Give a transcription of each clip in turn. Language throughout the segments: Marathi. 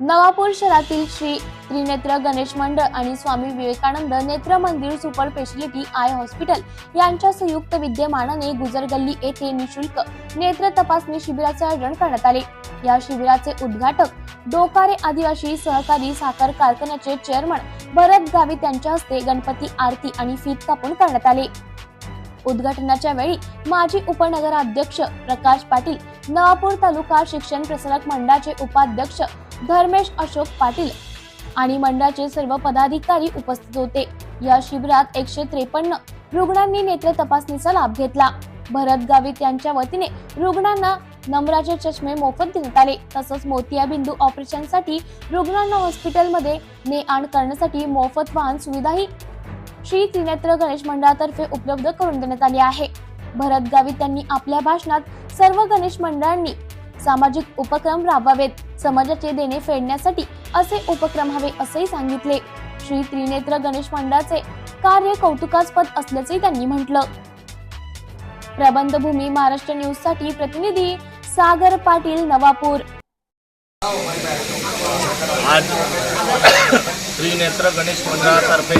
नवापूर शहरातील श्री त्रिनेत्र गणेश मंडळ आणि स्वामी विवेकानंद नेत्र मंदिर सुपर स्पेशालिटी आय हॉस्पिटल यांच्या संयुक्त विद्यमानाने गुजर गल्ली येथे निशुल्क नेत्र तपासणी शिबिराचे आयोजन करण्यात आले. या शिबिराचे उद्घाटक डोकारे आदिवासी सहकारी साखर कारखान्याचे चेअरमन भरत गावित यांच्या हस्ते गणपती आरती आणि फीत कापून करण्यात आले. उद्घाटनाच्या वेळी माजी उपनगराध्यक्ष प्रकाश पाटील नवापूर तालुका शिक्षण प्रसारक मंडळाचे उपाध्यक्ष धर्मेश अशोक पाटील आणि मंडळाचे सर्व पदाधिकारी उपस्थित होते. या शिबिरात एकशे त्रेपन्न रुग्णांनी नेत्र तपासणीचा लाभ घेतला. भरत गावित यांच्या वतीने रुग्णांना नम्राचे चष्मे मोफत देण्यात आले. तसंच मोतिया बिंदू ऑपरेशनसाठी रुग्णांना हॉस्पिटलमध्ये ने आण करण्यासाठी मोफत वाहन सुविधाही श्री त्रिनेत्र गणेश मंडळातर्फे उपलब्ध करून देण्यात आली आहे. भरत गावित यांनी आपल्या भाषणात सर्व गणेश मंडळांनी सामाजिक उपक्रम राबवावेत. समाजाचे देणे फेडण्यासाठी असे उपक्रम हवे असेही सांगितले. श्री त्रिनेत्र गणेश मंडळाचे कार्य कौतुकास्पद असल्याचे त्यांनी म्हटलं. प्रबंधभूमी महाराष्ट्र न्यूजसाठी प्रतिनिधी सागर पाटील नवापूर. आज त्रिनेत्र गणेश मंडळातर्फे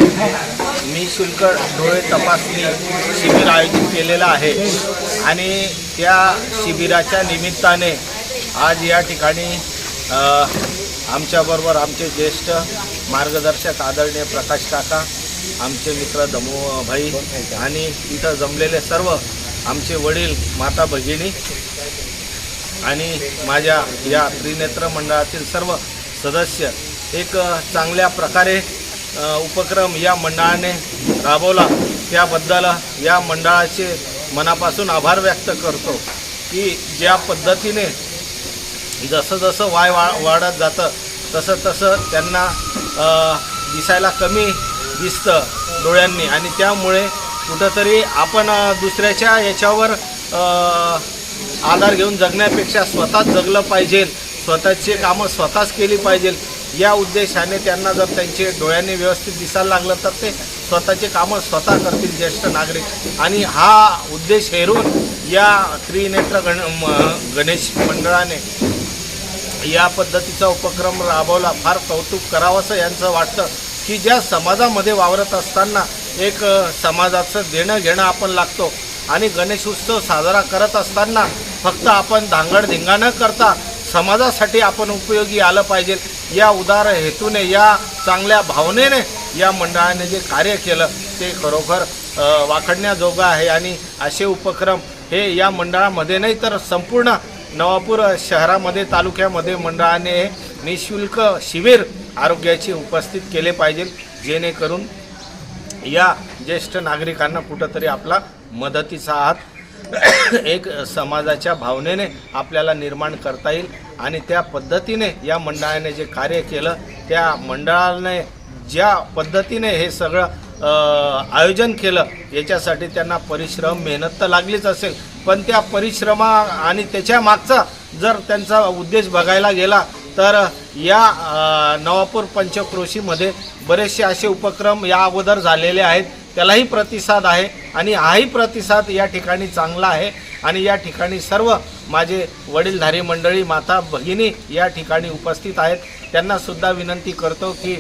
निशुल्क डोळे तपासणी शिबिर आयोजित केलेलं आहे आणि त्या शिबिराच्या निमित्ताने आज या ठिकाणी आमच्याबरोबर आमचे ज्येष्ठ मार्गदर्शक आदरणीय प्रकाश काका आमचे मित्र दमू भाई आणि इथं जमलेले सर्व आमचे वडील माता भगिनी आणि माझ्या या त्रिनेत्र मंडळातील सर्व सदस्य एक चांगल्या प्रकारे उपक्रम या मंडळाने राबवला. त्याबद्दल या मंडळाचे मनापासून आभार व्यक्त करतो की ज्या पद्धतीने जसं जसं वाय वा वाढत जातं तसं तसं त्यांना दिसायला कमी दिसतं डोळ्यांनी. आणि त्यामुळे कुठंतरी आपण दुसऱ्याच्या याच्यावर आधार घेऊन जगण्यापेक्षा स्वतःच जगलं पाहिजे. स्वतःची कामं स्वतःच केली पाहिजे. या उद्देशाने त्यांना जर त्यांचे डोळ्यांनी व्यवस्थित दिसायला लागलं तर ते स्वतःचे कामं स्वतः करतील ज्येष्ठ नागरिक. आणि हा उद्देश हेरून या त्रिनेत्र गण म- गणेश मंडळाने या पद्धतीचा उपक्रम राबवला. फार कौतुक करावंसं यांचं वाटतं की ज्या समाजामध्ये वावरत असताना एक समाजाचं देणं घेणं आपण लागतो आणि गणेश उत्सव साजरा करत असताना फक्त आपण धांगडधिंगा न करता समाजासाठी आपण उपयोगी आलं पाहिजे. या उदार हेतूने या चांगल्या भावनेने या मंडळाने जे कार्य केलं ते खरोखर वाखडण्याजोगं आहे. आणि असे उपक्रम हे या मंडळामध्ये नाही तर संपूर्ण नवापूर शहरामध्ये तालुक्यामध्ये मंडळाने निशुल्क शिबिर आरोग्याची उपस्थित केले पाहिजे जेणेकरून या ज्येष्ठ नागरिकांना कुठंतरी आपला मदतीचा हात एक समाजाच्या भावनेने आपल्याला निर्माण करता येईल आणि त्या पद्धतीने या मंडळाने जे कार्य केलं त्या मंडळाने ज्या पद्धतीने हे सगळं आयोजन केलं याच्यासाठी त्यांना परिश्रम मेहनत तर लागलीच असेल पण त्या परिश्रमा आणि त्याच्या मागचा जर त्यांचा उद्देश बघायला गेला तर या नवापूर पंचक्रोशीमध्ये बरेचसे असे उपक्रम या अगोदर झालेले आहेत. त्यालाही प्रतिसाद आहे आणि हाही प्रतिसाद या ठिकाणी चांगला आहे आणि या ठिकाणी सर्व माझे वडीलधारी मंडळी माता भगिनी या ठिकाणी उपस्थित आहेत. त्यांनासुद्धा विनंती करतो की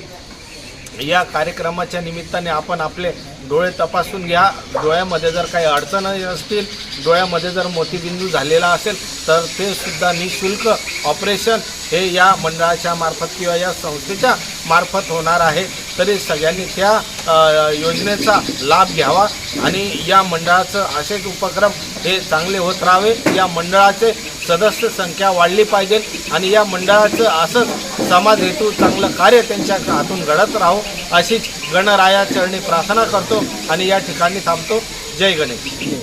या कार्यक्रमाच्या निमित्ताने आपण आपले डोळे तपासून घ्या. डोळ्यामध्ये जर काही अडचण असतील डोळ्यामध्ये जर मोतीबिंदू झालेला असेल तर ते सुद्धा निशुल्क ऑपरेशन हे या मंडळाच्या मार्फत किंवा या संस्थेच्या मार्फत होणार आहे. तरी सगळ्यांनी त्या योजनेचा लाभ घ्यावा आणि या मंडळाचं असेच उपक्रम हे चांगले होत राहावे. या मंडळाचे सदस्य संख्या वाढली पाहिजे आणि या मंडळाचं असंच समाज हेतू चांगलं कार्य त्यांच्या हातून घडत राहो अशीच गणराया चरणी प्रार्थना करतो आणि या ठिकाणी थांबतो. जय गणेश.